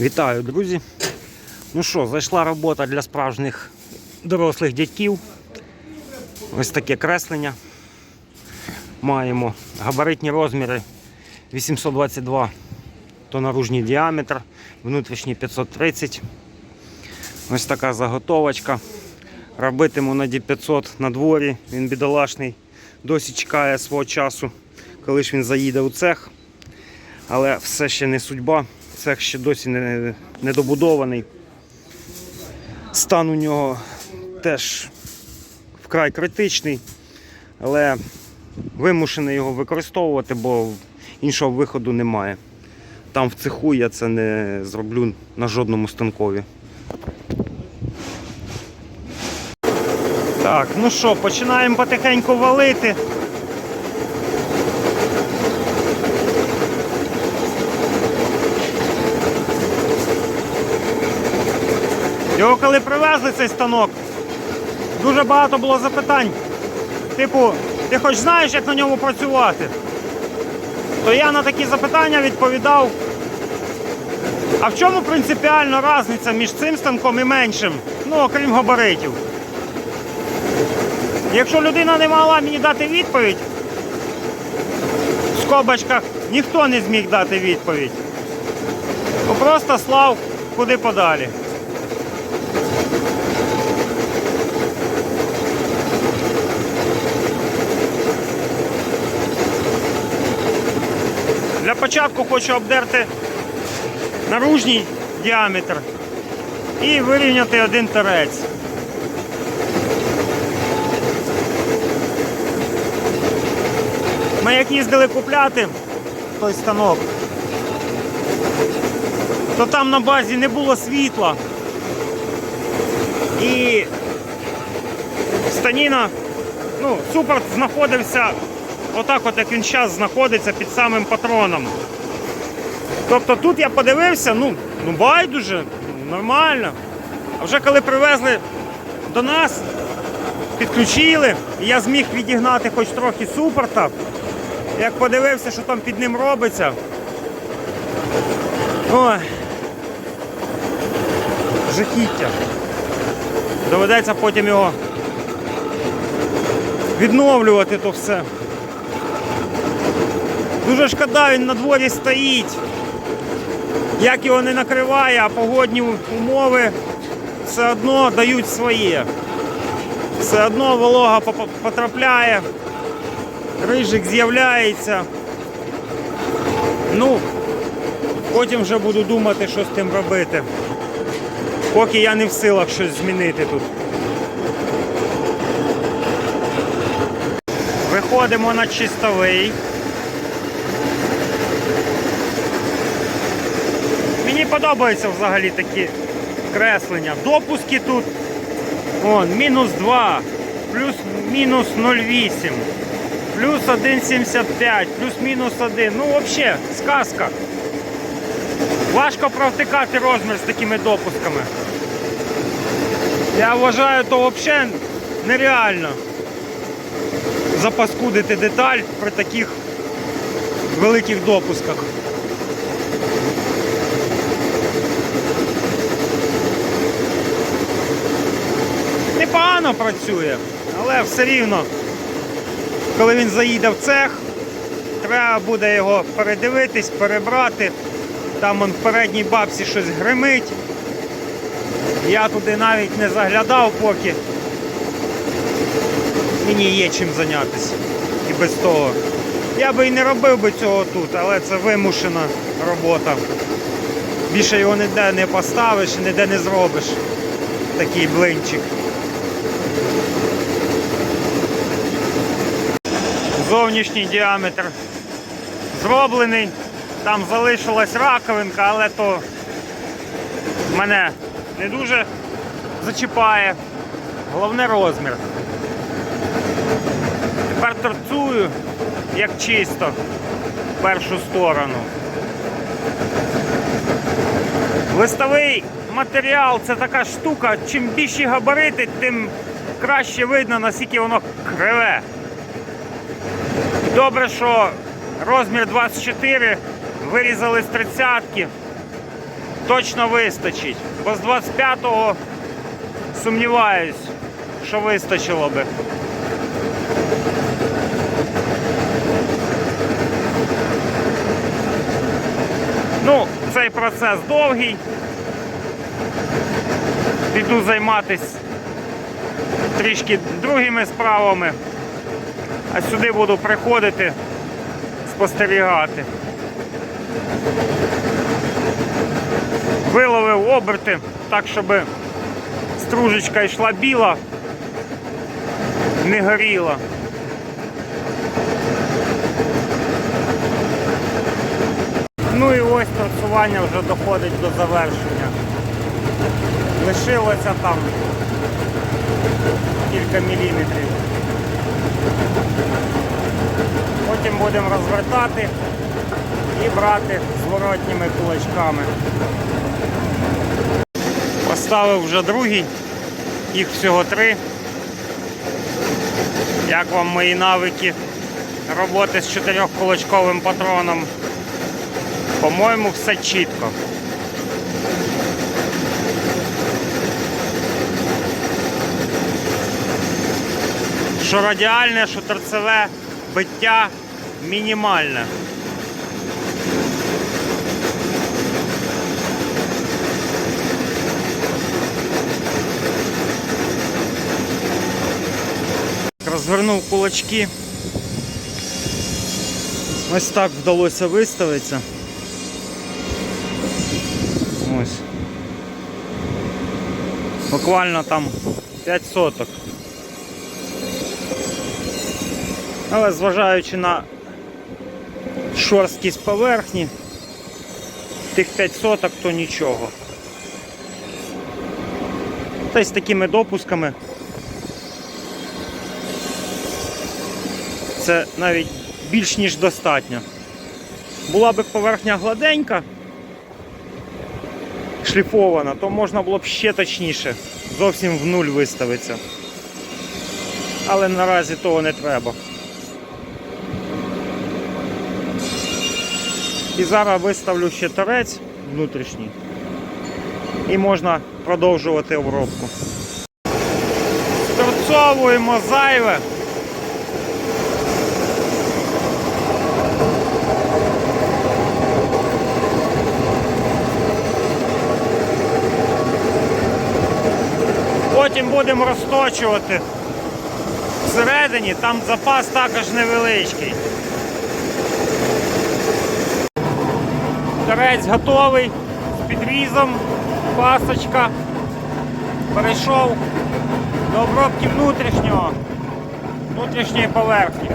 Вітаю, друзі. Ну що, зайшла робота для справжніх дорослих дядьків. Ось таке креслення. Маємо габаритні розміри 822 то наружній діаметр, внутрішній 530. Ось така заготовочка. Робитиму на D500 на дворі. Він бідолашний. Досі чекає свого часу, коли ж він заїде у цех. Але все ще не судьба. Цех ще досі не, не добудований. Стан у нього теж вкрай критичний, але вимушений його використовувати, бо іншого виходу немає. Там в цеху я це не зроблю на жодному станкові. Так, ну що, починаємо потихеньку валити. Його коли привезли цей станок, дуже багато було запитань. Типу, ти хоч знаєш, як на ньому працювати? То я на такі запитання відповідав. А в чому принципіальна різниця між цим станком і меншим? Ну, окрім габаритів. Якщо людина не могла мені дати відповідь, в скобочках ніхто не зміг дати відповідь. То просто слав куди подалі. Для початку хочу обдерти наружній діаметр і вирівняти один терець. Ми як їздили купляти той станок, то там на базі не було світла. І станіна, ну, супорт знаходився отак, от як він зараз знаходиться під самим патроном. Тобто тут я подивився, ну, ну байдуже, нормально. А вже коли привезли до нас, підключили, і я зміг відігнати хоч трохи супорта. Як подивився, що там під ним робиться. Ой. Жахіття. Доведеться потім його відновлювати то все. Дуже шкода, він на дворі стоїть. Як його не накриває, а погодні умови все одно дають своє. Все одно волога потрапляє, рижик з'являється. Ну, потім вже буду думати, що з тим робити. Поки я не в силах щось змінити тут. Виходимо на чистовий. Подобаються взагалі такі креслення. Допуски тут вон, мінус 2, плюс мінус 0,8, плюс 1,75, плюс-мінус 1. Ну, взагалі, сказка. Важко провтикати розмір з такими допусками. Я вважаю, то взагалі нереально запаскудити деталь при таких великих допусках. Непогано працює, але все рівно, коли він заїде в цех, треба буде його передивитись, перебрати. Там он в передній бабці щось гримить. Я туди навіть не заглядав поки. Мені є чим зайнятися. І без того. Я би і не робив би цього тут, але це вимушена робота. Більше його ніде не поставиш, ніде не зробиш. Такий блинчик. Зовнішній діаметр зроблений. Там залишилась раковинка, але то мене не дуже зачіпає. Головне розмір. Тепер торцую, як чисто, в першу сторону. Листовий матеріал це така штука, чим більші габарити, тим краще видно, наскільки воно криве. Добре, що розмір 24 вирізали з тридцятки. точно вистачить. Бо з 25-го сумніваюсь, що вистачило би. Ну, цей процес довгий. Піду займатися трішки другими справами, а сюди буду приходити, спостерігати. Виловив оберти так, щоб стружечка йшла біла, не горіла. Ну і ось працювання вже доходить до завершення. Лишилося там кілька міліметрів. Потім будемо розвертати і брати зворотніми кулачками. Поставив вже другий, їх всього три. Як вам мої навики роботи з чотирьохкулачковим патроном? По-моєму, все чітко. Що радіальне, що торцеве биття мінімальне. Розвернув кулачки. Ось так вдалося виставитися. Ось. Буквально там 5 соток. Але зважаючи на шорсткість поверхні, тих 5 соток то нічого. Та й з такими допусками це навіть більш ніж достатньо. Була б поверхня гладенька, шліфована, то можна було б ще точніше, зовсім в нуль виставитися. Але наразі того не треба. І зараз виставлю ще торець внутрішній. І можна продовжувати обробку. Сторцовуємо зайве. Потім будемо розточувати всередині, там запас також невеличкий. Торець готовий з підрізом, пасочка. Перейшов до обробки внутрішнього, внутрішньої поверхні.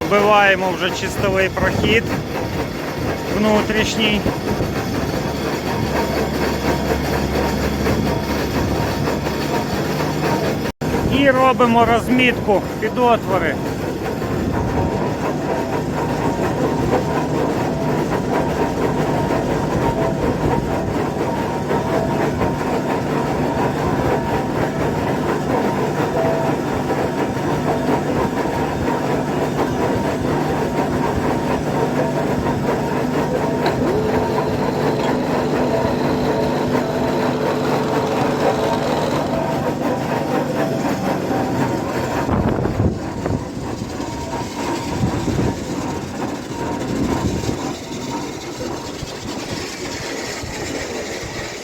Вбиваємо вже чистовий прохід внутрішній. І робимо розмітку під отвори.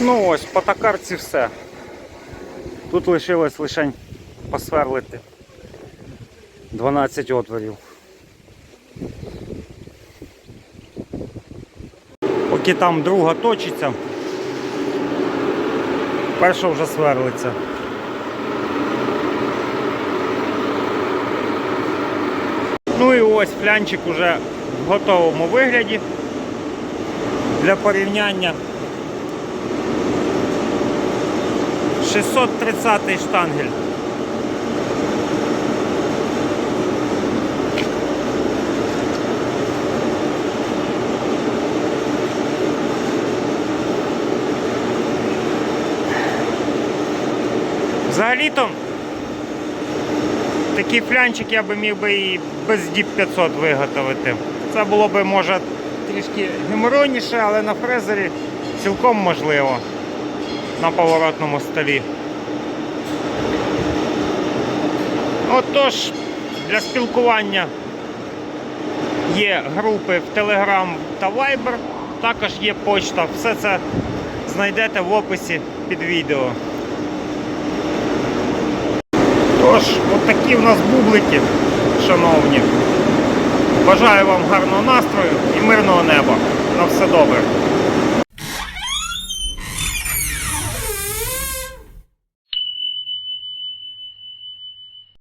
Ну ось, по токарці все. Тут лишилось лише посверлити 12 отворів. Поки там друга точиться, перша вже сверлиться. Ну і ось флянчик уже в готовому вигляді для порівняння 630 штангель. Взагалі-то Такий флянчик я би міг би і без DIP 500 виготовити. Це було би може трішки геморойніше, але на фрезері цілком можливо на поворотному столі. Отож, для спілкування є групи в Telegram та Viber, також є почта. Все це знайдете в описі під відео. Тож, от в нас бублики, шановні. Бажаю вам гарного настрою і мирного неба. На все добре.